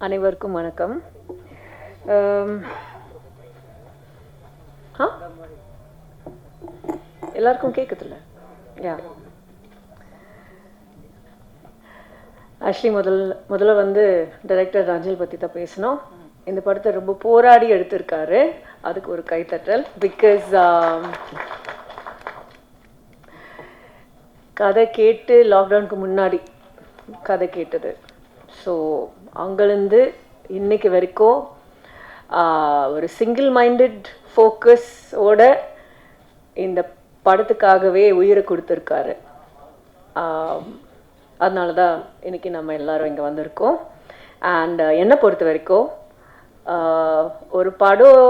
அனைவருக்கும் வணக்கம். ஆ? எல்லாருக்கும் கேட்குதுல்ல யா. ஆக்சுவலி முதல் முதல்ல வந்து டைரக்டர் ராஜல் பற்றி தான் பேசணும். இந்த படத்தை ரொம்ப போராடி எடுத்திருக்காரு. அதுக்கு ஒரு கைத்தட்டல் பிகாஸ் um, கதை கேட்டு லாக்டவுனுக்கு முன்னாடி கதை கேட்டது. ஸோ அங்கேருந்து இன்னைக்கு வரைக்கும் ஒரு சிங்கிள் மைண்டட் ஃபோக்கஸோட இந்த படத்துக்காகவே உயிரை கொடுத்துருக்காரு. அதனால தான் இன்னைக்கு நம்ம எல்லாரும் இங்கே வந்திருக்கோம். அண்ட் என்னை பொறுத்த வரைக்கும் ஒரு படம்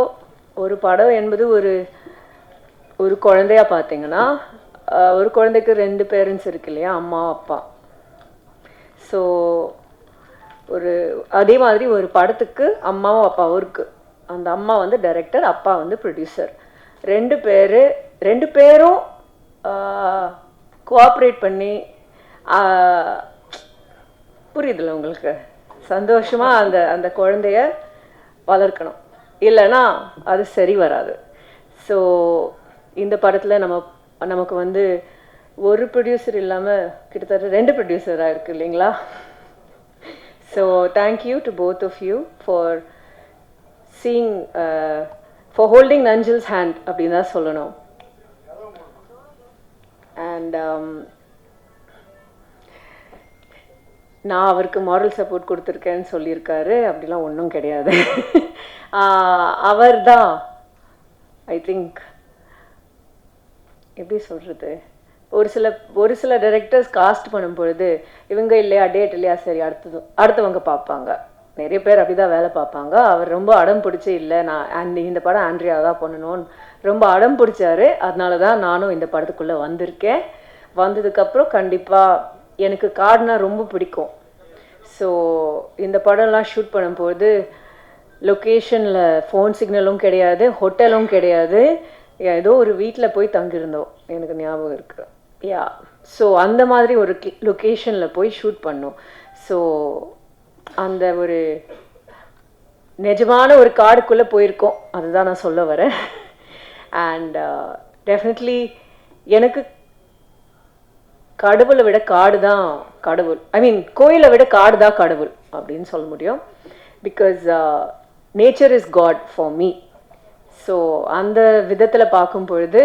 ஒரு படம் என்பது ஒரு ஒரு குழந்தையா பார்த்தீங்கன்னா ஒரு குழந்தைக்கு ரெண்டு பேரண்ட்ஸ் இருக்கு இல்லையா? அம்மா அப்பா. ஸோ ஒரு அதே மாதிரி ஒரு படத்துக்கு அம்மாவும் அப்பாவும் இருக்குது அந்த அம்மா வந்து டைரக்டர் அப்பா வந்து ப்ரொடியூசர் ரெண்டு பேர் ரெண்டு பேரும் கோஆப்ரேட் பண்ணி புரியுதுல்ல உங்களுக்கு? சந்தோஷமாக அந்த அந்த குழந்தைய வளர்க்கணும். இல்லைன்னா அது சரி வராது. ஸோ இந்த படத்தில் நம்ம நமக்கு வந்து ஒரு ப்ரொடியூசர் இல்லாமல் கிட்டத்தட்ட ரெண்டு ப்ரொடியூசராக இருக்குது இல்லைங்களா? So thank you to both of you for seeing for holding நஞ்சல்ஸ் hand அப்படின்னு தான் சொல்லணும். அண்ட் um, நான் அவருக்கு மாரல் சப்போர்ட் கொடுத்துருக்கேன்னு சொல்லியிருக்காரு. அப்படிலாம் ஒன்றும் கிடையாது. அவர் தான் ஐ திங்க் எப்படி சொல்கிறது ஒரு சில ஒரு சில டைரக்டர்ஸ் காஸ்ட் பண்ணும் பொழுது இவங்க இல்லையா டேட் இல்லையா சரி அடுத்தது அடுத்தவங்க பார்ப்பாங்க. நிறைய பேர் அப்படிதான் வேலை பார்ப்பாங்க. அவர் ரொம்ப அடம் பிடிச்சி இல்லை நான் and இந்த படம் ஆண்ட்ரியா தான் பண்ணணும்னு ரொம்ப அடம் பிடிச்சாரு. அதனால தான் நானும் இந்த படத்துக்குள்ளே வந்திருக்கேன். வந்ததுக்கப்புறம் கண்டிப்பாக எனக்கு காடுனா ரொம்ப பிடிக்கும். ஸோ இந்த படம்லாம் ஷூட் பண்ணும்போது லொக்கேஷனில் ஃபோன் சிக்னலும் கிடையாது ஹோட்டலும் கிடையாது. ஏதோ ஒரு வீட்டில் போய் தங்கியிருந்தோம். எனக்கு ஞாபகம் இருக்குது யா ஸோ அந்த மாதிரி ஒரு லொக்கேஷனில் போய் ஷூட் பண்ணோம். ஸோ அந்த ஒரு நிஜமான ஒரு காடுக்குள்ளே போயிருக்கோம். அதுதான் நான் சொல்ல வரேன். அண்ட் டெஃபினெட்லி uh, எனக்கு கடவுளை விட காடு தான் கடவுள். ஐ மீன் கோயிலை விட காடு தான் கடவுள் அப்படின்னு சொல்ல முடியும். Because nature is God for me so அந்த விதத்தில் பார்க்கும் பொழுது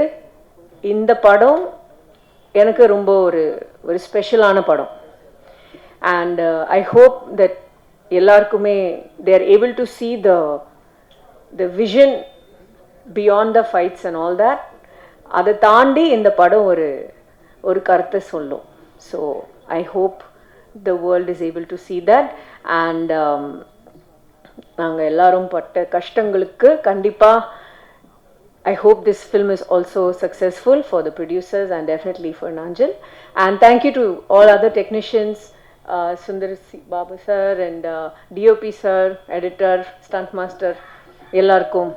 இந்த படம் எனக்கு ரொம்ப ஒரு ஒரு ஸ்பெஷலான படம். அண்ட் ஐ ஹோப் தட் எல்லாருக்குமே they're able to see the the vision beyond the fights and all that அதை தாண்டி இந்த படம் ஒரு ஒரு கருத்தை சொல்லும். So I hope the world is able to see that and நாங்கள் எல்லாரும் பட்ட கஷ்டங்களுக்கு கண்டிப்பாக I hope this film is also successful for the producers and definitely for Nanjal. And thank you to all other technicians, uh, Sundar Baba sir and uh, DOP sir, editor, stunt master, எல்லாருக்கும்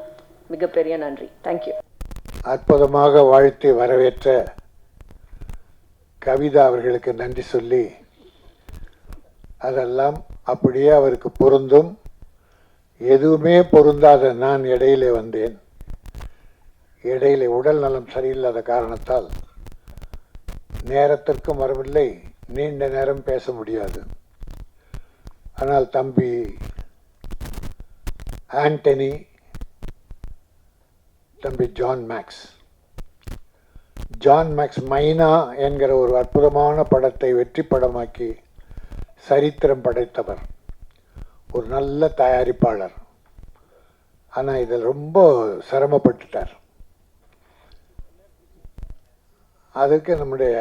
மிகப்பெரிய நன்றி thank you அற்புதமாக வாழ்த்து வரவேற்ற கவிதா அவர்களுக்கு நன்றி சொல்லி அதெல்லாம் அப்படியே அவருக்கு பொருந்தும் எதுவுமே பொருந்தாத நான் இடையிலே வந்தேன் இடையிலே உடல் நலம் சரியில்லாத காரணத்தால் நேரத்திற்கும் வரவில்லை நீண்ட நேரம் பேச முடியாது. ஆனால் தம்பி ஆண்டனி தம்பி ஜான் மேக்ஸ். ஜான் மேக்ஸ் மைனா என்கிற ஒரு அற்புதமான படத்தை வெற்றி படமாக்கி சரித்திரம் படைத்தவர். ஒரு நல்ல தயாரிப்பாளர். ஆனால் இதில் ரொம்ப சிரமப்பட்டுட்டார். அதுக்கு நம்முடைய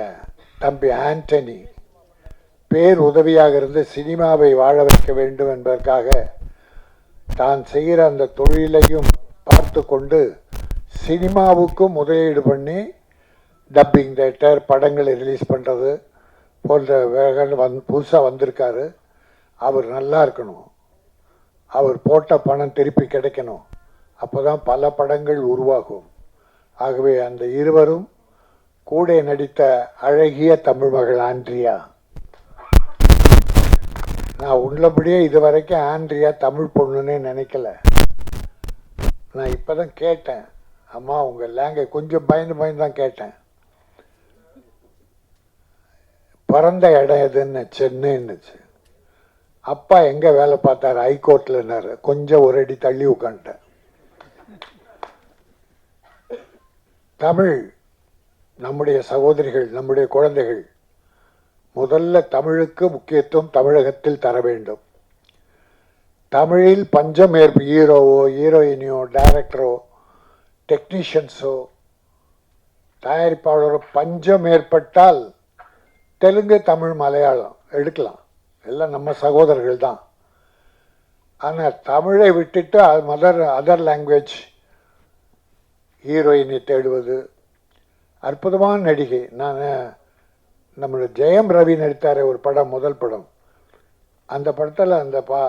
தம்பி ஆண்டனி பேர் உதவியாக இருந்து சினிமாவை வாழ வைக்க வேண்டும் என்பதற்காக தான் செய்கிற அந்த தொழிலையும் பார்த்து கொண்டு சினிமாவுக்கும் முதலீடு பண்ணி டப்பிங் தேட்டர் படங்களை ரிலீஸ் பண்ணுறது போன்ற வேலைகள் வந் புதுசாக வந்திருக்காரு. அவர் நல்லா இருக்கணும். அவர் போட்ட பணம் திருப்பி கிடைக்கணும். அப்போ தான் பல படங்கள் உருவாகும். ஆகவே அந்த இருவரும் கூட நடித்த அழகிய தமிழ் மகள் ஆண்ட்ரியா. நான் உள்ளபடியே இது வரைக்கும் ஆண்ட்ரியா தமிழ் பொண்ணுன்னே நினைக்கல. நான் இப்போ தான் கேட்டேன். அம்மா உங்கள் லேங்குவேஜ் கொஞ்சம் பயந்து பயந்து தான் கேட்டேன். பிறந்த இடம் எதுன்னு சென்னைன்னுச்சு. அப்பா எங்கே வேலை பார்த்தாரு? ஹைகோர்ட்லன்னாரு கொஞ்சம் ஒரு அடி தள்ளி உட்காந்துட்டேன். தமிழ் நம்முடைய சகோதரிகள் நம்முடைய குழந்தைகள் முதல்ல தமிழுக்கு முக்கியத்துவம் தமிழகத்தில் தர வேண்டும். தமிழில் பஞ்சம் ஏற்ப ஹீரோவோ ஹீரோயினியோ டைரக்டரோ டெக்னீஷியன்ஸோ தயாரிப்பாளரோ பஞ்சம் ஏற்பட்டால் தெலுங்கு தமிழ் மலையாளம் எடுக்கலாம். எல்லாம் நம்ம சகோதரர்கள் தான். ஆனால் தமிழை விட்டுட்டு மதர் அதர் லாங்குவேஜ் ஹீரோயினை தேடுவது அற்புதமான நடிகை. நான் நம்மளோட ஜெயம் ரவி நடித்தார் ஒரு படம் முதல் படம். அந்த படத்தில் அந்த பா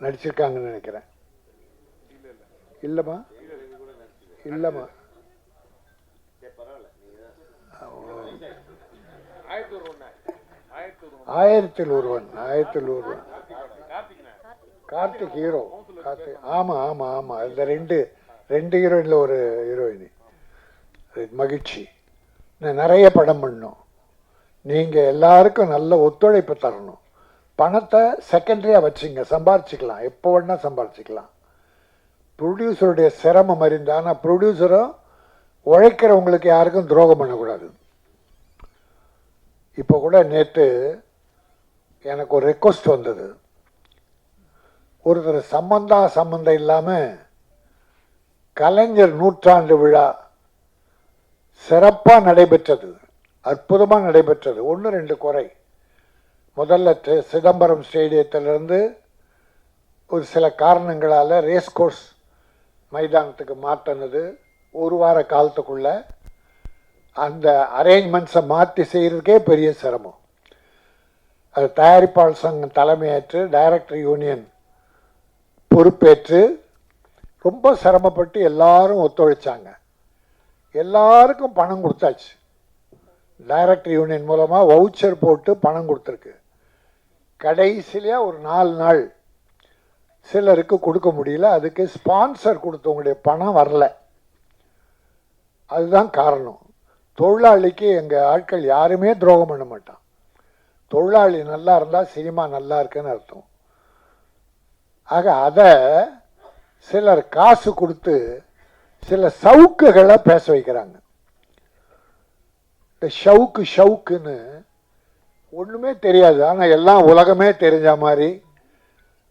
நடிச்சிருக்காங்கன்னு நினைக்கிறேன். இல்லைம்மா? இல்லைம்மா. ஆயிரத்தில் ஒருவன் ஆயிரத்தில் ஒருவன். கார்த்திக் ஹீரோ. கார்த்திக் ஆமாம் ஆமாம் ஆமாம் இந்த ரெண்டு ரெண்டு ஹீரோயினில் ஒரு ஹீரோயினி மகிழ்ச்சி. நிறைய படம் பண்ணணும் நீங்கள் எல்லாருக்கும் நல்ல ஒத்துழைப்பு தரணும். பணத்தை செகண்டரியாக வச்சுங்க சம்பாரிச்சிக்கலாம். எப்போ வேணால் சம்பாரிச்சிக்கலாம். ப்ரொடியூசருடைய சிரமம் அறிந்து ஆனால் ப்ரொடியூசரும் உழைக்கிறவங்களுக்கு யாருக்கும் துரோகம் பண்ணக்கூடாது. இப்போ கூட நேற்று எனக்கு ஒரு ரெக்வஸ்ட் வந்தது. ஒருத்தர் சம்மந்தா சம்மந்தம் இல்லாமல் கலைஞர் நூற்றாண்டு விழா சிறப்பாக நடைபெற்றது அற்புதமாக நடைபெற்றது. ஒன்று ரெண்டு குறை. முதல்ல சிதம்பரம் ஸ்டேடியத்திலிருந்து ஒரு சில காரணங்களால் ரேஸ் கோர்ஸ் மைதானத்துக்கு மாற்றினது. ஒரு வார காலத்துக்குள்ள அந்த அரேஞ்ச்மெண்ட்ஸை மாற்றி செய்கிறதுக்கே பெரிய சிரமம். அது தயாரிப்பாளர் சங்கம் தலைமையேற்று டைரக்டர் யூனியன் பொறுப்பேற்று ரொம்ப சிரமப்பட்டு எல்லாரும் ஒத்துழைச்சாங்க. எல்லாருக்கும் பணம் கொடுத்தாச்சு. டைரக்டர் யூனியன் மூலமாக வவுச்சர் போட்டு பணம் கொடுத்துருக்கு. கடைசியிலேயே ஒரு நாலு நாள் சிலருக்கு கொடுக்க முடியல. அதுக்கு ஸ்பான்சர் கொடுத்தவங்களுடைய பணம் வரல. அதுதான் காரணம். தொழிலாளிக்கு எங்கள் ஆட்கள் யாருமே துரோகம் பண்ண மாட்டான். தொழிலாளி நல்லா இருந்தால் சினிமா நல்லா இருக்குன்னு அர்த்தம். ஆக அதை சிலர் காசு கொடுத்து சில சவுக்குகளை பேச வைக்கிறாங்க. இந்த ஷவுக்கு ஷவுக்குன்னு ஒன்றுமே தெரியாது. ஆனால் எல்லாம் உலகமே தெரிஞ்ச மாதிரி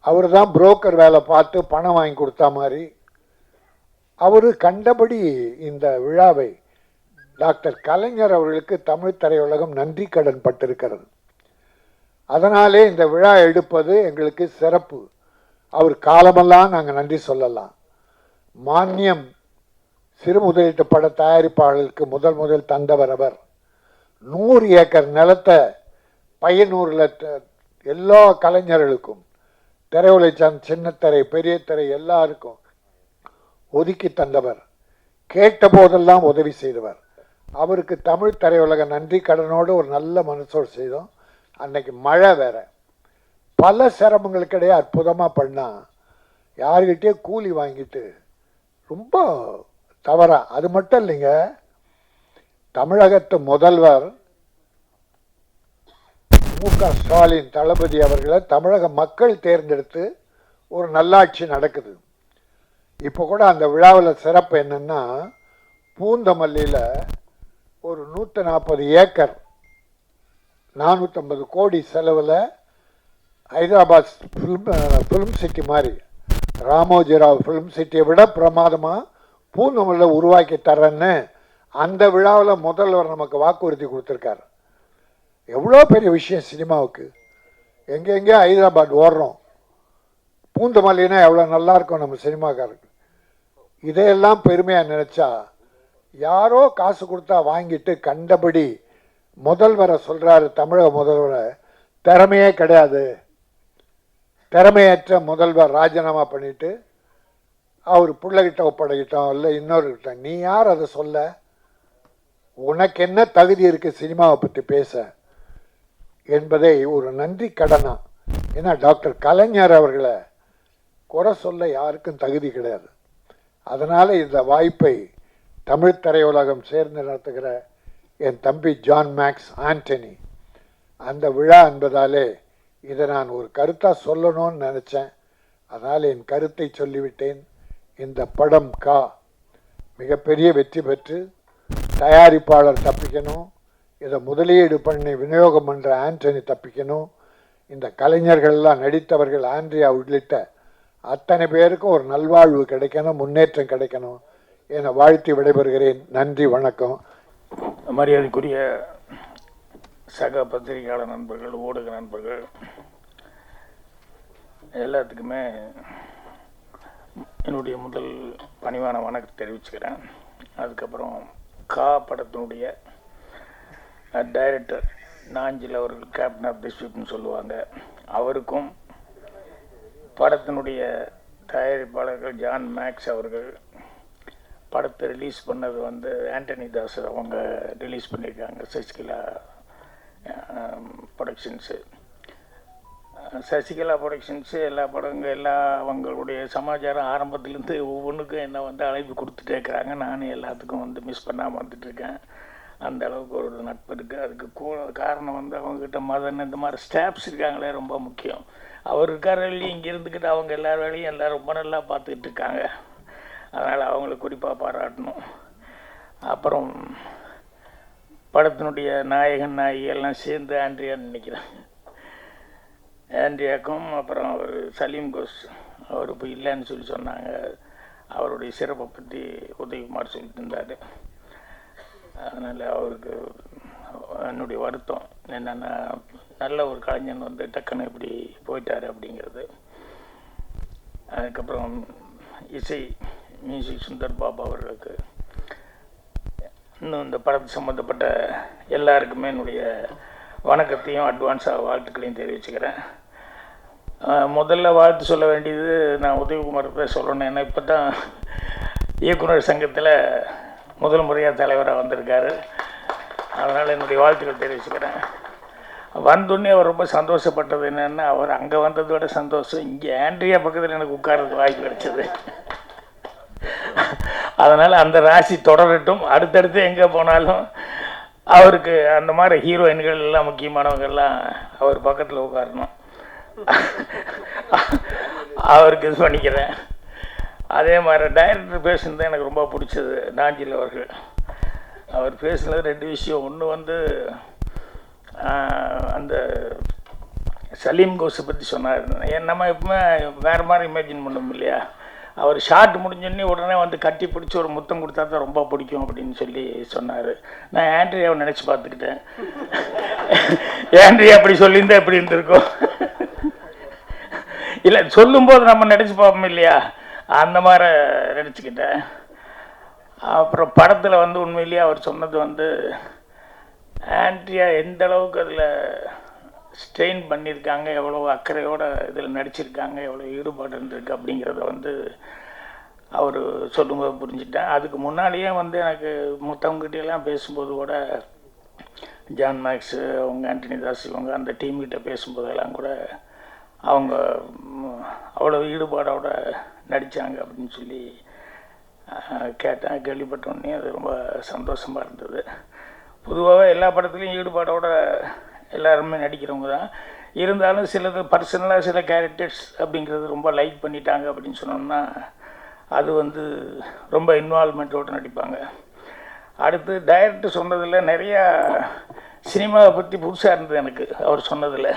அவர் தான் புரோக்கர் வேலை பார்த்து பணம் வாங்கி கொடுத்தா மாதிரி. அவர் கண்டபடி இந்த விழாவை டாக்டர் கலைஞர் அவர்களுக்கு தமிழ் திரையுலகம் நன்றி கடன் பட்டிருக்கிறது. அதனாலே இந்த விழா எடுப்பது எங்களுக்கு சிறப்பு. அவர் காலமெல்லாம் நாங்கள் நன்றி சொல்லலாம். மானியம் சிறு முதலீட்டு பட தயாரிப்பாளர்களுக்கு முதல் முதல் தந்தவர் அவர். நூறு ஏக்கர் நிலத்தை பையனூரில் த- எல்லா கலைஞர்களுக்கும் திரையுலைச்சான் சின்னத்திரை பெரிய திரை எல்லாருக்கும் ஒதுக்கி தந்தவர். கேட்ட போதெல்லாம் உதவி செய்தவர். அவருக்கு தமிழ் திரையுலக நன்றி கடனோடு ஒரு நல்ல மனசோடு செய்தோம். அன்னைக்கு மழை வேற. பல சிரமங்களுக்கிடையே அற்புதமாக பண்ணால் யாருக்கிட்டே கூலி வாங்கிட்டு ரொம்ப தவறா. அது மட்டும் இல்லைங்க. தமிழகத்து முதல்வர் மு க ஸ்டாலின் தளபதி அவர்களை தமிழக மக்கள் தேர்ந்தெடுத்து ஒரு நல்லாட்சி நடக்குது. இப்போ கூட அந்த விழாவில் சிறப்பு என்னென்னா பூந்தமல்லியில் ஒரு நூற்றி நாற்பது ஏக்கர் நானூற்றம்பது கோடி செலவில் ஹைதராபாத் ஃபிலிம் ஃபிலிம் சிட்டி மாதிரி ராமோஜிராவ் ஃபிலிம் சிட்டியை விட பிரமாதமாக பூந்தமல்ல உருவாக்கி தரேன்னு அந்த விழாவில் முதல்வர் நமக்கு வாக்குறுதி கொடுத்துருக்காரு. எவ்வளோ பெரிய விஷயம் சினிமாவுக்கு. எங்கெங்கே ஹைதராபாத் ஓடுறோம். பூந்தமல்லினா எவ்வளோ நல்லாயிருக்கும் நம்ம சினிமாக்காரருக்கு. இதையெல்லாம் பெருமையாக நினச்சா யாரோ காசு கொடுத்தா வாங்கிட்டு கண்டபடி முதல்வரை சொல்கிறாரு தமிழக முதல்வரை திறமையே கிடையாது. திறமையற்ற முதல்வர் ராஜினாமா பண்ணிவிட்டு அவர் பிள்ளைகிட்ட ஒப்படைக்கிட்டோம் இல்லை இன்னொருக்கிட்ட நீ யார் அதை சொல்ல? உனக்கு என்ன தகுதி இருக்கு சினிமாவை பற்றி பேச? என்பதை ஒரு நன்றி கடனா? ஏன்னா டாக்டர் கலைஞர் அவர்களை குறை சொல்ல யாருக்கும் தகுதி கிடையாது. அதனால் இந்த வாய்ப்பை தமிழ் திரையுலகம் சேர்ந்து நடத்துகிற என் தம்பி ஜான் மேக்ஸ் ஆண்டனி அந்த விழா என்பதாலே இதை நான் ஒரு கருத்தாக சொல்லணும்னு நினச்சேன். அதனால் என் கருத்தை சொல்லிவிட்டேன். இந்த படம் கா. மிகப்பெரிய வெற்றி பெற்று தயாரிப்பாளர் தப்பிக்கணும். இதை முதலீடு பண்ணி விநியோகம் பண்ணுற ஆண்டனி தப்பிக்கணும். இந்த கலைஞர்கள்லாம் நடித்தவர்கள் ஆண்ட்ரியா உள்ளிட்ட அத்தனை பேருக்கும் ஒரு நல்வாழ்வு கிடைக்கணும் முன்னேற்றம் கிடைக்கணும் என வாழ்த்தி விடைபெறுகிறேன். நன்றி வணக்கம். மரியாதைக்குரிய சக பத்திரிகையாளர் நண்பர்கள் ஊடக நண்பர்கள் எல்லாத்துக்குமே என்னுடைய முதல் பணிவான வணக்கம் தெரிவிச்சுக்கிறேன். அதுக்கப்புறம் கா படத்தினுடைய டைரக்டர் நாஞ்சில் அவர்கள் கேப்டன் ஆஃப் தி ஷிப்னு சொல்லுவாங்க. அவருக்கும் படத்தினுடைய தயாரிப்பாளர்கள் ஜான் மேக்ஸ் அவர்கள் படத்தை ரிலீஸ் பண்ணது வந்து ஆண்டனி தாஸ் அவங்க ரிலீஸ் பண்ணியிருக்காங்க. சசிகலா ப்ரொடக்ஷன்ஸு சசிகலா ப்ரொடக்ஷன்ஸு எல்லா படங்கள் எல்லா அவங்களுடைய சமாச்சாரம் ஆரம்பத்துலேருந்து ஒவ்வொன்றுக்கும் என்ன வந்து அழைப்பு கொடுத்துட்டே இருக்கிறாங்க. நானும் எல்லாத்துக்கும் வந்து மிஸ் பண்ணாமல் வந்துட்டுருக்கேன். அந்த அளவுக்கு ஒரு நட்பு இருக்குது அதுக்கு கூ காரணம் வந்து அவங்கக்கிட்ட மதன் இந்த மாதிரி ஸ்டாஃப்ஸ் இருக்காங்களே ரொம்ப முக்கியம். அவர் இருக்கார் இல்லையும் இங்கே இருந்துக்கிட்டு அவங்க எல்லார் வேலையும் எல்லாம் ரொம்ப நல்லா பார்த்துக்கிட்டு இருக்காங்க அதனால் அவங்கள குறிப்பாக பாராட்டணும். அப்புறம் படத்தினுடைய நாயகன் நாயகி எல்லாம் சேர்ந்து ஆண்ட்ரியான்னு நினைக்கிறேன். ஆண்ட்ரியாக்கும் அப்புறம் அவர் சலீம் கோஸ் அவர் இப்போ இல்லைன்னு சொல்லி சொன்னாங்க. அவருடைய சிறப்பை பற்றி உதயகுமார் சொல்லிட்டு இருந்தார். அதனால் அவருக்கு என்னுடைய வருத்தம். என்னென்னா நல்ல ஒரு கலைஞன் வந்து டக்குன்னு இப்படி போயிட்டார் அப்படிங்கிறது. அதுக்கப்புறம் இசை மியூசிக் சுந்தர் பாபா அவர்களுக்கு. இன்னும் இந்த படத்து சம்மந்தப்பட்ட எல்லாருக்குமே என்னுடைய வணக்கத்தையும் அட்வான்ஸாக வாழ்த்துக்களையும் தெரிவிச்சுக்கிறேன். முதல்ல வாழ்த்து சொல்ல வேண்டியது நான் உதயகுமார்கிட்ட சொல்லணும். ஏன்னா இப்போ தான் இயக்குனர் சங்கத்தில் முதல் முறையாக தலைவராக வந்திருக்காரு. அதனால் என்னுடைய வாழ்த்துக்கள் தெரிவிச்சுக்கிறேன். வந்தோடனே அவர் ரொம்ப சந்தோஷப்பட்டது என்னென்னா அவர் அங்கே வந்ததை விட சந்தோஷம். இங்கே ஆண்ட்ரியா பக்கத்தில் எனக்கு உட்கார்றதுக்கு வாய்ப்பு கிடைச்சது. அதனால் அந்த ராசி தொடரட்டும். அடுத்தடுத்து எங்கே போனாலும் அவருக்கு அந்த மாதிரி ஹீரோயின்கள் எல்லாம் முக்கியமானவங்கெல்லாம் அவர் பக்கத்தில் உட்காரணும். அவருக்கு இது பண்ணிக்கிறேன். அதே மாதிரி டைரக்டர் பேசுனது எனக்கு ரொம்ப பிடிச்சது நாஞ்சில் அவர்கள். அவர் பேசுனது ரெண்டு விஷயம். ஒன்று வந்து அந்த சலீம் கோஸை பற்றி சொன்னார். ஏன் நம்ம எப்பவுமே வேறு மாதிரி இமேஜின் பண்ணோம் இல்லையா? அவர் ஷார்ட் முடிஞ்சோடனே உடனே வந்து கட்டி பிடிச்சி ஒரு முத்தம் கொடுத்தா தான் ரொம்ப பிடிக்கும் அப்படின்னு சொல்லி சொன்னார். நான் ஆண்ட்ரியாவை நினச்சி பார்த்துக்கிட்டேன். ஆண்ட்ரியா அப்படி சொல்லியிருந்தா எப்படி இருந்திருக்கும்? இல்லை சொல்லும்போது நம்ம நினச்சி பார்ப்போம் இல்லையா? அந்த மாதிரி நினச்சிக்கிட்டேன். அப்புறம் படத்தில் வந்து உண்மையிலேயே அவர் சொன்னது வந்து ஆண்ட்ரியா எந்த அளவுக்கு அதில் ஸ்ட்ரெயின் பண்ணியிருக்காங்க எவ்வளோ அக்கறையோட இதில் நடிச்சிருக்காங்க எவ்வளோ ஈடுபாடு இருந்திருக்கு அப்படிங்கிறத வந்து அவர் சொல்லும்போது புரிஞ்சுட்டேன் அதுக்கு முன்னாடியே வந்து எனக்கு மற்றவங்ககிட்டலாம் பேசும்போது கூட ஜான் மேக்ஸு அவங்க ஆண்டனி தாஸ் இவங்க அந்த டீம்கிட்ட பேசும்போதெல்லாம் கூட அவங்க அவ்வளோ ஈடுபாடோட நடித்தாங்க அப்படின்னு சொல்லி கேட்டேன். கேள்விப்பட்டோடனே அது ரொம்ப சந்தோஷமாக இருந்தது. பொதுவாகவே எல்லா படத்துலையும் ஈடுபாடோட எல்லாருமே நடிக்கிறவங்க தான். இருந்தாலும் சிலது பர்சனலாக சில கேரக்டர்ஸ் அப்படிங்கிறது ரொம்ப லைக் பண்ணிட்டாங்க அப்படின்னு சொன்னோம்னா அது வந்து ரொம்ப இன்வால்மெண்ட்டோடு நடிப்பாங்க. அடுத்து டைரக்டர் சொன்னதில் நிறையா சினிமாவை பற்றி புதுசாக இருந்தது எனக்கு அவர் சொன்னதில்.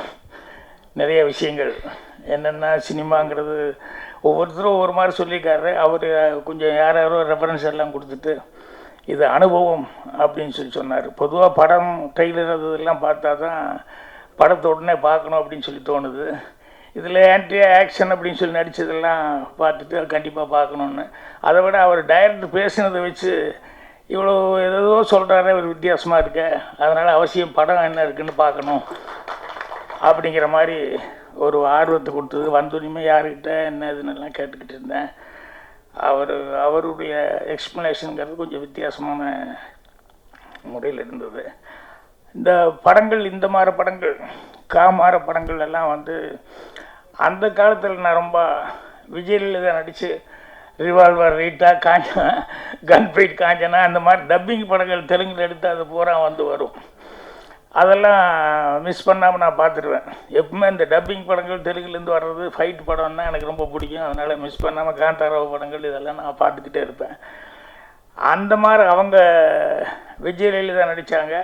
நிறைய விஷயங்கள். என்னென்னா சினிமாங்கிறது ஒவ்வொருத்தரும் ஒவ்வொரு மாதிரி சொல்லியிருக்காரு. அவர் கொஞ்சம் யார் யாரோ ரெஃபரன்ஸ் எல்லாம் கொடுத்துட்டு இது அனுபவம் அப்படின்னு சொல்லி சொன்னார். பொதுவாக படம் கையில் இருந்ததெல்லாம் இதெல்லாம் பார்த்தா தான் படத்தை உடனே பார்க்கணும் அப்படின்னு சொல்லி தோணுது. இதில் ஆன்டி ஆக்ஷன் அப்படின்னு சொல்லி நடித்ததெல்லாம் பார்த்துட்டு கண்டிப்பாக பார்க்கணுன்னு அதை விட அவர் டைரக்டர் பேசினதை வச்சு இவ்வளோ ஏதோ சொல்கிறாரு ஒரு வித்தியாசமாக இருக்க. அதனால் அவசியம் படம் என்ன இருக்குன்னு பார்க்கணும் அப்படிங்கிற மாதிரி ஒரு ஆர்வத்தை கொடுத்தது. வந்தோடனே யாருக்கிட்ட என்ன இதுன்னெல்லாம் கேட்டுக்கிட்டு இருந்தேன். அவர் அவருடைய எக்ஸ்ப்ளனேஷனுங்கிறது கொஞ்சம் வித்தியாசமான முறையில் இருந்தது. இந்த படங்கள் இந்த மாதிரி படங்கள் காமார படங்கள் எல்லாம் வந்து அந்த காலத்தில் நான் ரொம்ப விஜயலலிதா நடித்து revolver Rita Kanchana gun Kanchana அந்த மாதிரி டப்பிங் படங்கள் தெலுங்கில் எடுத்து அது பூரா வந்து வரும். அதெல்லாம் மிஸ் பண்ணாமல் நான் பார்த்துருவேன். எப்பவுமே இந்த டப்பிங் படங்கள் தெலுங்குலேருந்து வர்றது ஃபைட் படம்னா எனக்கு ரொம்ப பிடிக்கும். அதனால் மிஸ் பண்ணாமல் காந்தாராவ படங்கள் இதெல்லாம் நான் பார்த்துக்கிட்டே இருப்பேன். அந்த மாதிரி அவங்க விஜயலலிதா நடித்தாங்க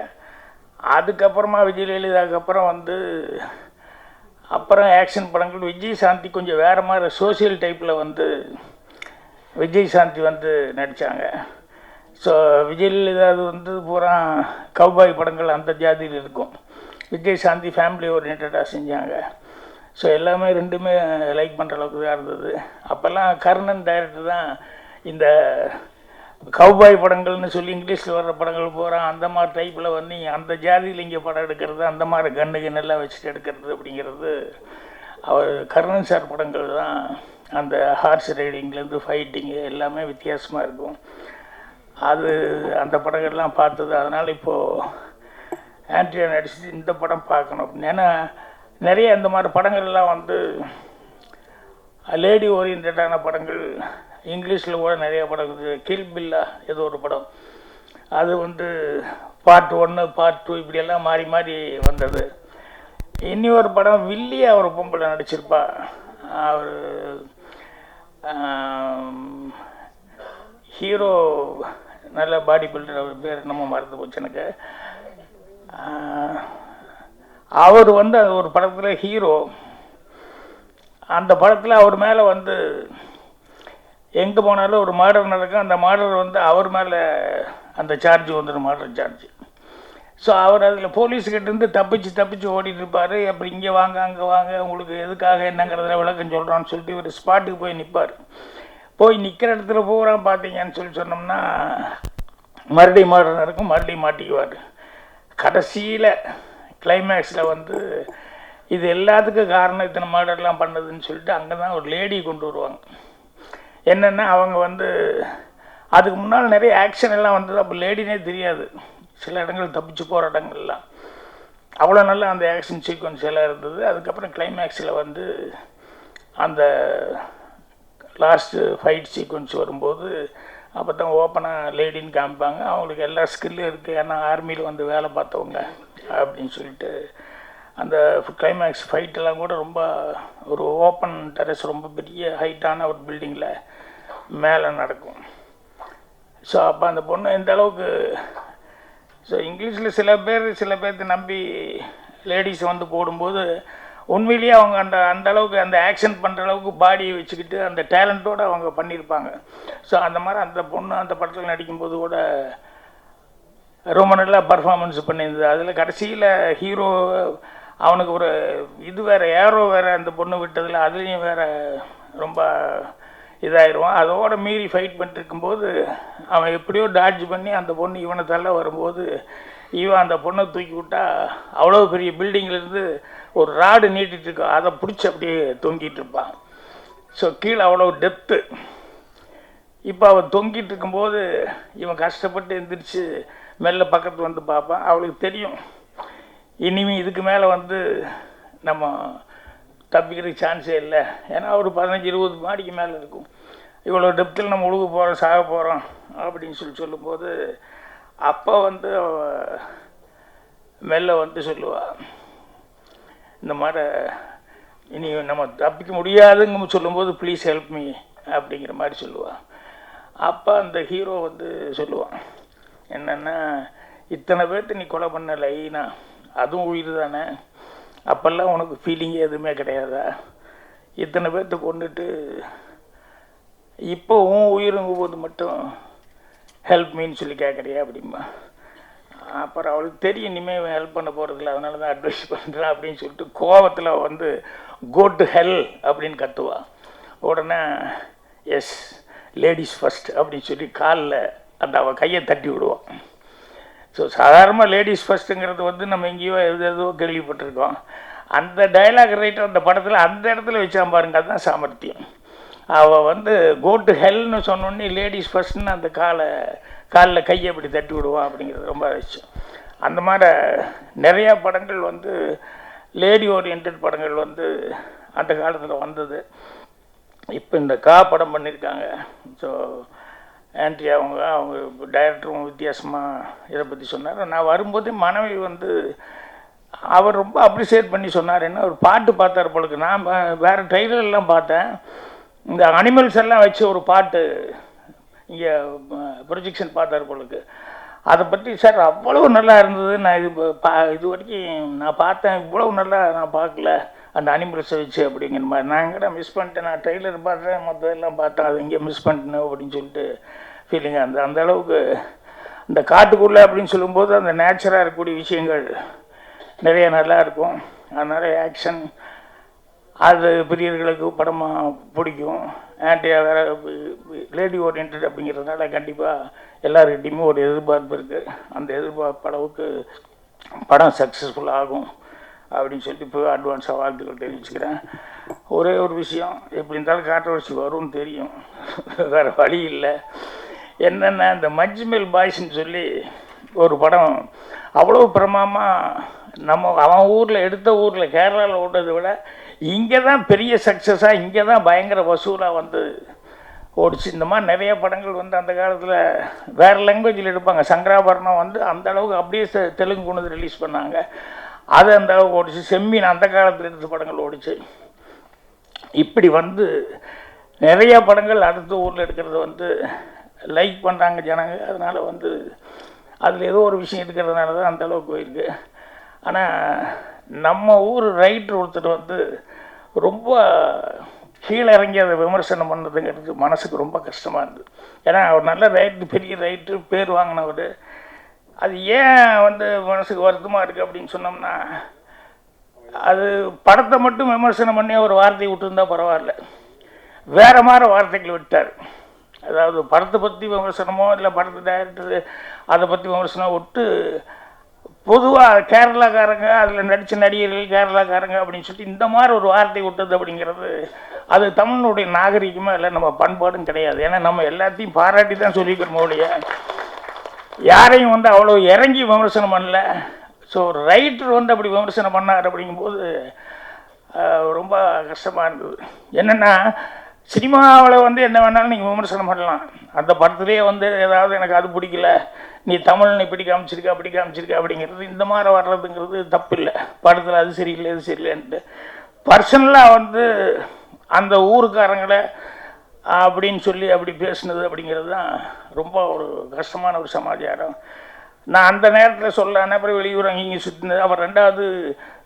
அதுக்கப்புறமா விஜயலலிதாவுக்கு அப்புறம் வந்து அப்புறம் ஆக்ஷன் படங்கள். விஜய் சாந்தி கொஞ்சம் வேறு மாதிரி சோஷியல் டைப்பில் வந்து விஜய் சாந்தி வந்து நடித்தாங்க ஸோ விஜயலலிதா அது வந்து பூரா கவ்பாய் படங்கள் அந்த ஜாதியில் இருக்கும். விஜய் சாந்தி ஃபேமிலி ஓரியன்டாக செஞ்சாங்க. ஸோ எல்லாமே ரெண்டுமே லைக் பண்ணுற அளவுக்கு தான் இருந்தது. அப்போல்லாம் கர்ணன் டைரக்டர் தான் இந்த கவ்பாய் படங்கள்னு சொல்லி இங்கிலீஷில் வர்ற படங்கள் பூரா அந்த மாதிரி டைப்பில் வந்து அந்த ஜாதியில் இங்கே படம் எடுக்கிறது அந்த மாதிரி கண்ணு கண்ணெல்லாம் வச்சுட்டு எடுக்கிறது அப்படிங்கிறது அவர் கர்ணன் சார் படங்கள் தான் அந்த ஹார்ஸ் ரைடிங்லேருந்து ஃபைட்டிங்கு எல்லாமே வித்தியாசமாக இருக்கும். அது அந்த படங்கள்லாம் பார்த்தது. அதனால் இப்போது ஆண்ட்ரியா நடிச்சு இந்த படம் பார்க்கணும் அப்படின்னு. ஏன்னா நிறைய இந்த மாதிரி படங்கள்லாம் வந்து லேடி ஓரியன்டான படங்கள் இங்கிலீஷில் கூட நிறைய படம் இருக்குது. கீழ் பில்லா ஏதோ ஒரு படம். அது வந்து பார்ட் ஒன்று பார்ட் டூ இப்படியெல்லாம் மாறி மாறி வந்தது. இனி ஒரு படம் வில்லி அவர் பொம்பளை நடிச்சிருப்பா. அவர் ஹீரோ நல்ல பாடி பில்டர் அவர் பேர் நம்ம மறந்து போச்சு எனக்கு. அவர் வந்து அது ஒரு படத்தில் ஹீரோ அந்த படத்தில் அவர் மேலே வந்து எங்கே போனாலும் ஒரு மாடர் நடக்கும். அந்த மாடர் வந்து அவர் மேலே அந்த சார்ஜ் வந்துடும் மாடர் சார்ஜ் ஸோ அவர் அதில் போலீஸ்கிட்டேருந்து தப்பிச்சு தப்பிச்சு ஓடிட்டு இருப்பார். அப்படி இங்கே வாங்க அங்கே வாங்க உங்களுக்கு எதுக்காக என்னங்கிறதுல விளக்கம் சொல்கிறான்னு சொல்லிட்டு இவர் ஸ்பாட்டுக்கு போய் நிற்பார் போய் நிற்கிற இடத்துல பூரா பார்த்தீங்கன்னு சொல்லி சொன்னோம்னா மறுபடியும் மர்டர் நடக்கும் மறுபடியும் மாட்டிக்குவார். கடைசியில் கிளைமேக்ஸில் வந்து இது எல்லாத்துக்கும் காரணம் இத்தனை மர்டர்லாம் பண்ணதுன்னு சொல்லிட்டு அங்கே தான் ஒரு லேடி கொண்டு வருவாங்க. என்னென்னா அவங்க வந்து அதுக்கு முன்னால் நிறைய ஆக்ஷன் எல்லாம் வந்தது அப்போ லேடினே தெரியாது. சில இடங்கள் தப்பிச்சு போகிற இடங்கள்லாம். அவ்வளோ நல்லா அந்த ஆக்ஷன் சீக்வன்ஸ் எல்லாம் இருந்தது. அதுக்கப்புறம் கிளைமேக்ஸில் வந்து அந்த லாஸ்ட்டு ஃபைட் சீக்வன்ஸ் வரும்போது அப்போ தான் ஓப்பனாக லேடின்னு காமிப்பாங்க. அவங்களுக்கு எல்லா ஸ்கில்லும் இருக்குது ஏன்னா ஆர்மியில் வந்து வேலை பார்த்தவங்க அப்படின்னு சொல்லிட்டு அந்த கிளைமேக்ஸ் ஃபைட்டெல்லாம் கூட ரொம்ப ஒரு ஓப்பன் டெரஸ் ரொம்ப பெரிய ஹைட்டான ஒரு பில்டிங்கில் மேலே நடக்கும். ஸோ அப்போ அந்த பொண்ணு எந்த அளவுக்கு ஸோ இங்கிலீஷில் சில பேர் சில பேர்த்து நம்பி லேடிஸ் வந்து போடும்போது உண்மையிலேயே அவங்க அந்த அந்த அளவுக்கு அந்த ஆக்ஷன் பண்ணுற அளவுக்கு பாடியை வச்சுக்கிட்டு அந்த டேலண்ட்டோடு அவங்க பண்ணியிருப்பாங்க. ஸோ அந்த மாதிரி அந்த பொண்ணு அந்த படத்தில் நடிக்கும்போது கூட ரொம்ப நல்லா பர்ஃபார்மன்ஸ் பண்ணியிருந்தது. அதில் கடைசியில் ஹீரோ அவனுக்கு ஒரு இது வேறு ஏரோ வேறு அந்த பொண்ணு விட்டதில் அதுலேயும் வேறு ரொம்ப இதாயிடுவான் அதோட மீறி ஃபைட் பண்ணிட்டு இருக்கும்போது அவன் எப்படியோ டாட்ஜ் பண்ணி அந்த பொண்ணு இவனை தள்ள வரும்போது இவன் அந்த பொண்ணை தூக்கி விட்டா அவ்வளோ பெரிய பில்டிங்லேருந்து ஒரு ராடு நீட்டிட்டு இருக்கும் அதை பிடிச்சி அப்படியே தொங்கிட்டு இருப்பான். ஸோ கீழே அவ்வளோ டெப்த்து இப்போ அவன் தொங்கிட்டு இருக்கும்போது இவன் கஷ்டப்பட்டு எந்திரிச்சு மெல்ல பக்கத்து வந்து பார்ப்பான். அவளுக்கு தெரியும். இனிமே இதுக்கு மேலே வந்து நம்ம தப்பிக்கிறதுக்கு சான்ஸே இல்லை. ஏன்னா ஒரு பதினஞ்சு இருபது மாடிக்கு மேலே இருக்கும். இவ்வளோ டெப்த்தில் நம்ம உழுக போகிறோம் சாக போகிறோம் அப்படின்னு சொல்லி சொல்லும்போது அப்போ வந்து மெல்ல வந்து சொல்லுவாள் இந்த மாதிரி இனி நம்ம தப்பிக்க முடியாதுங்க சொல்லும்போது ப்ளீஸ் ஹெல்ப் மீ அப்படிங்கிற மாதிரி சொல்லுவாள் அப்போ அந்த ஹீரோ வந்து சொல்லுவான் என்னென்னா இத்தனை பேர்த்து நீ கொலை பண்ண லைனா அதுவும் உயிர் தானே? அப்போல்லாம் உனக்கு ஃபீலிங்கே எதுவுமே கிடையாதா? இத்தனை பேர்த்து கொண்டுட்டு இப்போ உன் உயிருங்கும் போது மட்டும் ஹெல்ப் மீன்னு சொல்லி கேட்குறியா அப்படிம்பா. அப்புறம் அவளுக்கு தெரியும் இனிமேல் ஹெல்ப் பண்ண போகிறதில்ல அதனால தான் அட்வைஸ் பண்ணுறேன் அப்படின்னு சொல்லிட்டு கோவத்தில் வந்து கோ டு ஹெல் அப்படின்னு கத்துவா. உடனே எஸ் லேடிஸ் ஃபஸ்ட் அப்படின்னு சொல்லி காலில் அந்த அவள் கையை தட்டி விடுவான் ஸோ சாதாரணமாக லேடிஸ் ஃபர்ஸ்ட்டுங்கிறது வந்து நம்ம எங்கேயோ எது எதோ கேள்விப்பட்டிருக்கோம். அந்த டைலாக் ரைட்டர் அந்த படத்தில் அந்த இடத்துல வச்சான் பாருங்க அதுதான் சாமர்த்தியம். அவள் வந்து கோ டு ஹெல்னு சொன்னோடனே லேடிஸ் ஃபர்ஸ்ட்னு அந்த காலை காலில் கையை இப்படி தட்டி விடுவான் அப்படிங்கிறது ரொம்ப விஷயம். அந்த மாதிரி நிறையா படங்கள் வந்து லேடி ஓரியன்ட் படங்கள் வந்து அந்த காலத்தில் வந்தது. இப்போ இந்த கா படம் பண்ணியிருக்காங்க ஸோ ஆண்ட்ரி அவங்க அவங்க டைரக்டரும் வித்தியாசமாக இதை பற்றி சொன்னார். நான் வரும்போதே மனைவி வந்து அவர் ரொம்ப அப்ரிசியேட் பண்ணி சொன்னார். என்ன ஒரு பாட்டு பார்த்தார் போலக்கு. நான் வேறு வேற ட்ரெய்லர்லாம் பார்த்தேன். இந்த அனிமல்ஸ் எல்லாம் வச்சு ஒரு பாட்டு இங்கே ப்ரொஜெக்ஷன் பார்த்தார் பொழுது அதை பற்றி சார் அவ்வளவு நல்லா இருந்தது. நான் இது பா இது வரைக்கும் நான் பார்த்தேன். இவ்வளவு நல்லா நான் பார்க்கல. அந்த அனிமல்ஸை வச்சு அப்படிங்கிற மாதிரி. நான் எங்கடா மிஸ் பண்ணிட்டேன். நான் ட்ரெய்லர் பார்த்தேன். மற்றதெல்லாம் பார்த்தேன். அது இங்கே மிஸ் பண்ணிட்டேன் அப்படின்னு சொல்லிட்டு ஃபீலிங்காக அந்த அந்த அளவுக்கு இந்த காட்டுக்குள்ளே அப்படின்னு சொல்லும்போது அந்த நேச்சராக இருக்கக்கூடிய விஷயங்கள் நிறைய நல்லா இருக்கும். அதனால் ஆக்ஷன் அது பிரியர்களுக்கு படமாக பிடிக்கும். லேடி ஓரியன்ட் அப்படிங்கிறதுனால கண்டிப்பாக எல்லாருக்கிட்டையுமே ஒரு எதிர்பார்ப்பு இருக்குது அந்த எதிர்பார்ப்பு அளவுக்கு படம் சக்ஸஸ்ஃபுல் ஆகும் அப்படின்னு சொல்லிட்டு இப்போ அட்வான்ஸாக வாழ்த்துக்கள் தெரிவிச்சுக்கிறேன். ஒரே ஒரு விஷயம் எப்படி இருந்தாலும் கான்ட்ரவர்சி வரும்னு தெரியும். வேறு வழி இல்லை. என்னென்ன இந்த மஜ்மெல் பாய்ஸ்ன்னு சொல்லி ஒரு படம் அவ்வளோ பிரமாமாக நம்ம அவன் ஊரில் எடுத்த ஊரில் கேரளாவில் ஓடுறதை விட இங்கே தான் பெரிய சக்ஸஸாக இங்கே தான் பயங்கர வசூலாக வந்து ஓடிச்சு. இந்த மாதிரி நிறைய படங்கள் வந்து அந்த காலத்தில் வேறு லாங்குவேஜில் எடுப்பாங்க. சங்கராபரணம் வந்து அந்த அளவுக்கு அப்படியே தெலுங்கு கொண்டு ரிலீஸ் பண்ணாங்க. அது அந்த அளவுக்கு ஓடிச்சு. செம்மீன் அந்த காலத்தில் எடுத்த படங்கள் ஓடிச்சு. இப்படி வந்து நிறைய படங்கள் அடுத்த ஊரில் எடுக்கிறது வந்து லைக் பண்ணுறாங்க ஜனங்க. அதனால் வந்து அதில் ஏதோ ஒரு விஷயம் இருக்கிறதுனால தான் அந்தளவுக்கு போயிருக்கு. ஆனால் நம்ம ஊர் ரைட்டர் ஒருத்தர் வந்து ரொம்ப கீழே இறங்கி அதை விமர்சனம் பண்ணுறதுங்கிறது மனசுக்கு ரொம்ப கஷ்டமாக இருந்தது. ஏன்னா அவர் நல்ல ரைட்டு பெரிய ரைட்டு பேர் வாங்கினவர். அது ஏன் வந்து மனசுக்கு வருத்தமாக இருக்குது அப்படின்னு சொன்னோம்னா அது படத்தை மட்டும் விமர்சனம் பண்ணி ஒரு வார்த்தை விட்டுருந்தா பரவாயில்ல. வேறு மாதிரி வார்த்தைகள் விட்டார். அதாவது படத்தை பற்றி விமர்சனமோ இல்லை படத்தை டைரக்டர் அதை பற்றி விமர்சனம் விட்டு பொதுவாக கேரளாக்காரங்க அதில் நடித்த நடிகர்கள் கேரளாக்காரங்க அப்படின்னு சொல்லிட்டு இந்த மாதிரி ஒரு வார்த்தை விட்டது அப்படிங்கிறது அது தமிழனுடைய நாகரிகமாக இல்லை நம்ம பண்பாடும் கிடையாது. ஏன்னா நம்ம எல்லாத்தையும் பாராட்டி தான் சொல்லிக்கிறோம் ஒழிய யாரையும் வந்து அவ்வளோ இறங்கி விமர்சனம் பண்ணல. ஸோ ஒரு ரைட்டர் வந்து அப்படி விமர்சனம் பண்ணார் அப்படிங்கும்போது ரொம்ப கஷ்டமாக இருந்தது. என்னென்னா சினிமாவில் வந்து என்ன வேணாலும் நீங்கள் விமர்சனம் பண்ணலாம். அந்த படத்துலேயே வந்து ஏதாவது எனக்கு அது பிடிக்கல நீ தமிழ் நீ இப்படி காமிச்சிருக்க அப்படி காமிச்சிருக்க அப்படிங்கிறது இந்த மாதிரி வர்றதுங்கிறது தப்பு இல்லை படத்தில் அது சரியில்லை இது சரியில்லைன்ட்டு பர்சனலாக வந்து அந்த ஊருக்காரங்களை அப்படின்னு சொல்லி அப்படி பேசுனது அப்படிங்கிறது தான் ரொம்ப ஒரு கஷ்டமான ஒரு சமாச்சாரம். நான் அந்த நேரத்தில் சொல்ல அப்புறம் வெளியூர் அங்கேயும் சுற்றினது அப்புறம் ரெண்டாவது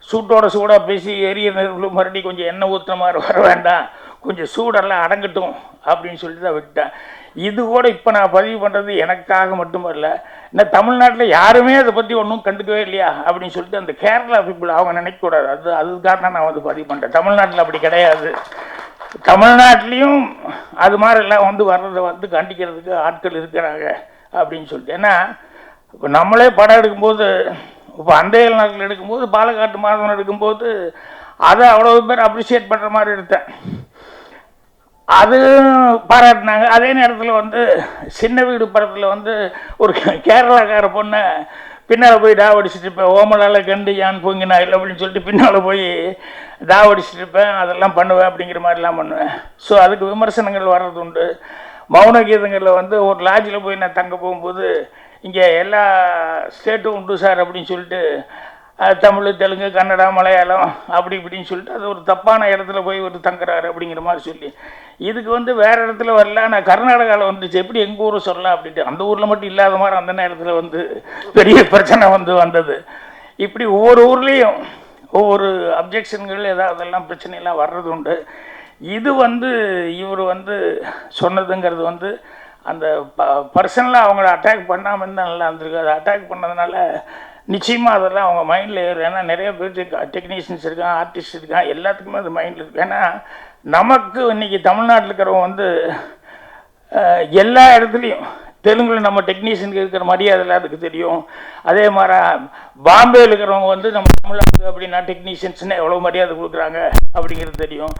சூட்டோட சூடாக பேசி எரிய நெருப்பில் மறுபடியும் கொஞ்சம் எண்ணெய் ஊற்றுன மாதிரி வர வேண்டாம் கொஞ்சம் சூடெல்லாம் அடங்கட்டும் அப்படின்னு சொல்லி தான் விட்டேன் இது கூட இப்போ நான் பதிவு பண்ணுறது எனக்காக மட்டுமல்ல இன்னும் தமிழ்நாட்டில் யாருமே அதை பற்றி ஒன்றும் கண்டுக்கவே இல்லையா? அப்படின்னு சொல்லிட்டு அந்த கேரளா பீப்புள் அவங்க நினைக்கக்கூடாது அது அதுக்காக தான் நான் வந்து பதிவு பண்ணுறேன் தமிழ்நாட்டில் அப்படி கிடையாது. தமிழ்நாட்டிலையும் அது மாதிரிலாம் வந்து வர்றதை வந்து கண்டிக்கிறதுக்கு ஆட்கள் இருக்கிறாங்க அப்படின்னு சொல்லிட்டு. ஏன்னா இப்போ நம்மளே படம் எடுக்கும்போது இப்போ அந்தையல் நாட்கள் எடுக்கும்போது பாலக்காட்டு மாதவன் எடுக்கும்போது அதை அவ்வளோ பேர் அப்ரிஷியேட் பண்ணுற மாதிரி எடுத்தேன். அது பாராட்டினாங்க. அதே நேரத்தில் வந்து சின்ன வீடு படத்தில் வந்து ஒரு கேரளாக்கார பொண்ணை பின்னால் போய் டாவடிச்சிட்டு இருப்பேன் ஓமலால் கண்டு யான் பொங்கினா இல்லை அப்படின்னு சொல்லிட்டு பின்னால் போய் டாவடிச்சிட்டு இருப்பேன் அதெல்லாம் பண்ணுவேன் அப்படிங்கிற மாதிரிலாம் பண்ணுவேன். ஸோ அதுக்கு விமர்சனங்கள் வர்றது உண்டு. மௌன கீதங்களில் வந்து ஒரு லாட்ஜில் போய் நான் தங்க போகும்போது இங்கே எல்லா ஸ்டேட்டும் உண்டு சார் அப்படின்னு சொல்லிட்டு தமிழ் தெலுங்கு கன்னடா மலையாளம் அப்படி இப்படின்னு சொல்லிட்டு அது ஒரு தப்பான இடத்துல போய் ஒரு தங்குறாரு அப்படிங்கிற மாதிரி சொல்லி. இதுக்கு வந்து வேறு இடத்துல வரல. ஆனால் கர்நாடகாவில் வந்துச்சு. எப்படி எங்கள் ஊரை சொல்லலாம் அப்படின்ட்டு. அந்த ஊரில் மட்டும் இல்லாத மாதிரி அந்த நேரத்தில் வந்து பெரிய பிரச்சனை வந்து வந்தது. இப்படி ஒவ்வொரு ஊர்லேயும் ஒவ்வொரு அப்ஜெக்ஷன்கள் ஏதாவதெல்லாம் பிரச்சனையெல்லாம் வர்றது உண்டு. இது வந்து இவர் வந்து சொன்னதுங்கிறது வந்து அந்த ப பர்சனலாக அவங்கள அட்டாக் பண்ணாமல் இருந்தால் நல்லா இருந்திருக்கு அதை அட்டாக் பண்ணதுனால நிச்சயமாக அதெல்லாம் அவங்க மைண்டில் ஏறும். ஏன்னா நிறைய பேர் டெக்னீஷியன்ஸ் இருக்கான் ஆர்டிஸ்ட் இருக்கான் எல்லாத்துக்குமே அது மைண்டில் இருக்குது ஏன்னா நமக்கு இன்னைக்கு தமிழ்நாட்டில் இருக்கிறவங்க வந்து எல்லா இடத்துலையும் தெலுங்கில் நம்ம டெக்னீஷியனுக்கு இருக்கிற மரியாதை அதுக்கு தெரியும். அதே மாதிரி பாம்பேயில் இருக்கிறவங்க வந்து நம்ம தமிழ்நாட்டுக்கு அப்படின்னா டெக்னீஷியன்ஸ்னு எவ்வளோ மரியாதை கொடுக்குறாங்க அப்படிங்கிறது தெரியும்.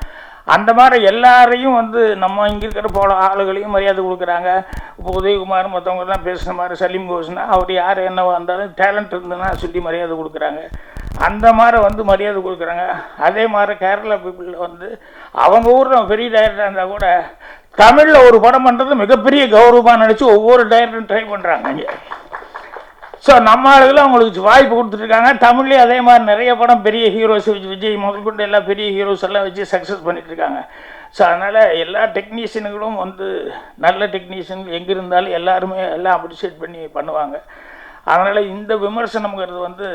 அந்த மாதிரி எல்லாரையும் வந்து நம்ம இங்கே இருக்கிற போல ஆளுகளையும் மரியாதை கொடுக்குறாங்க. இப்போ உதயகுமார் மற்றவங்க தான் பேசுன மாதிரி சலீம் கோஷ்னா அவர் யார் என்ன வந்தாலும் டேலண்ட் இருந்ததுன்னா சொல்லி மரியாதை கொடுக்குறாங்க. அந்த மாதிரி வந்து மரியாதை கொடுக்குறாங்க. அதே மாதிரி கேரளா பீப்புளில் வந்து அவங்க ஊரில் பெரிய டைரக்டராக இருந்தால் கூட தமிழில் ஒரு படம் பண்ணுறது மிகப்பெரிய கௌரவமாக நினச்சி ஒவ்வொரு டைரக்டரும் ட்ரை பண்ணுறாங்க இங்கே ஸோ நம்ம ஆளுகளும் அவங்களுக்கு வாய்ப்பு கொடுத்துட்ருக்காங்க. தமிழ்லேயே அதே மாதிரி நிறைய படம் பெரிய ஹீரோஸ் வச்சு விஜய் முதற்கொண்டு எல்லா பெரிய ஹீரோஸ் எல்லாம் வச்சு சக்ஸஸ் பண்ணிட்டு இருக்காங்க ஸோ அதனால் எல்லா டெக்னீஷியனுங்களும் வந்து நல்ல டெக்னீஷியன் எங்கே இருந்தாலும் எல்லாருமே எல்லாம் அப்ரிஷியேட் பண்ணி பண்ணுவாங்க. அதனால் இந்த விமர்சனம்ங்கிறது வந்து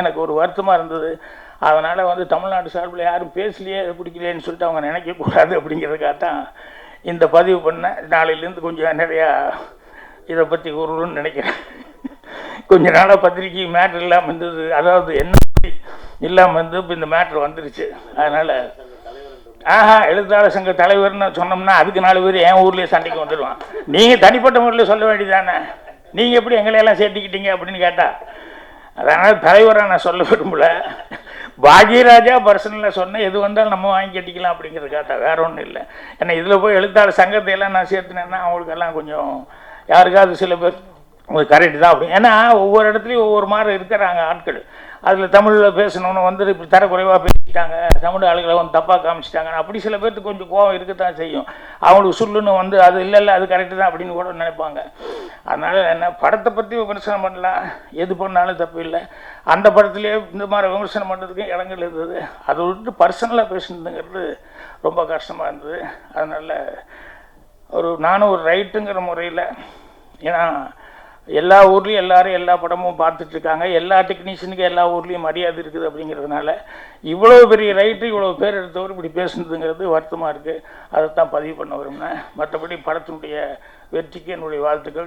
எனக்கு ஒரு வருத்தமாக இருந்தது. அதனால் வந்து தமிழ்நாடு சார்பில் யாரும் பேசலையே அது பிடிக்கலையேன்னு சொல்லிட்டு அவங்க நினைக்கக்கூடாது அப்படிங்கிறதுக்காக தான் இந்த பதிவு பண்ணேன். நாளையிலேருந்து கொஞ்சம் நிறையா இதை பற்றி கூறணும்னு நினைக்கிறேன். கொஞ்ச நாளாக பத்திரிக்கை மேட்ரு இல்லாமல் இருந்தது. அதாவது என்ன இல்லாமல் இருந்து இப்போ இந்த மேட்ரு வந்துருச்சு. அதனால் ஆஹா எழுத்தாளர் சங்க தலைவர்னு சொன்னோம்னா அதுக்கு நாலு பேர் என் ஊர்லேயே சண்டைக்கு வந்துடுவான் நீங்கள் தனிப்பட்ட முறையில் சொல்ல வேண்டியதானே நீங்கள் எப்படி எங்களையெல்லாம் சேர்த்துக்கிட்டீங்க அப்படின்னு கேட்டா அதனால் தலைவராக நான் சொல்ல விரும்பல. பாக்யராஜா பர்சனலில் சொன்னேன் எது வந்தாலும் நம்ம வாங்கி கட்டிக்கலாம் அப்படிங்கிறதுக்காக தான் வேற ஒன்றும் இல்லை. ஏன்னா இதில் போய் எழுத்தாளர் சங்கத்தை எல்லாம் நான் சேர்த்துனேன்னா அவங்களுக்கெல்லாம் கொஞ்சம் யாருக்காவது சில பேர் கரெக்டு தான் அப்படி. ஏன்னா ஒவ்வொரு இடத்துலையும் ஒவ்வொரு மாதிரி இருக்கிறாங்க ஆட்கள். அதில் தமிழில் பேசணும்னு வந்து இப்படி தரக்குறைவாக பேசிட்டாங்க தமிழ் ஆளுகளை வந்து தப்பாக காமிச்சிட்டாங்க அப்படி சில பேர்த்துக்கு கொஞ்சம் கோவம் இருக்கத்தான் செய்யும். அவங்களுக்கு சொல்லுன்னு வந்து அது இல்லை இல்லை அது கரெக்டு தான் அப்படின்னு கூட நினைப்பாங்க. அதனால் என்ன படத்தை பற்றி விமர்சனம் பண்ணலாம். எது பண்ணாலும் தப்பு இல்லை. அந்த படத்துலேயே இந்த மாதிரி விமர்சனம் பண்ணுறதுக்கு இடங்கள் இருந்தது. அதை விட்டு பர்சனலாக பேசுனதுங்கிறது ரொம்ப கஷ்டமாக இருந்தது. அதனால் ஒரு நானும் ஒரு ரைட்டுங்கிற முறையில் ஏன்னா எல்லா ஊர்லேயும் எல்லாரும் எல்லா படமும் பார்த்துட்ருக்காங்க எல்லா டெக்னீஷியனுக்கும் எல்லா ஊர்லேயும் மரியாதை இருக்குது அப்படிங்கிறதுனால இவ்வளோ பெரிய ரைட்டு இவ்வளோ பேர் எடுத்தவர் இப்படி பேசுனதுங்கிறது வருத்தமாக இருக்குது அதைத்தான் பதிவு பண்ண வரும்னா மற்றபடி படத்தினுடைய வெற்றிக்கு என்னுடைய வாழ்த்துக்கள்.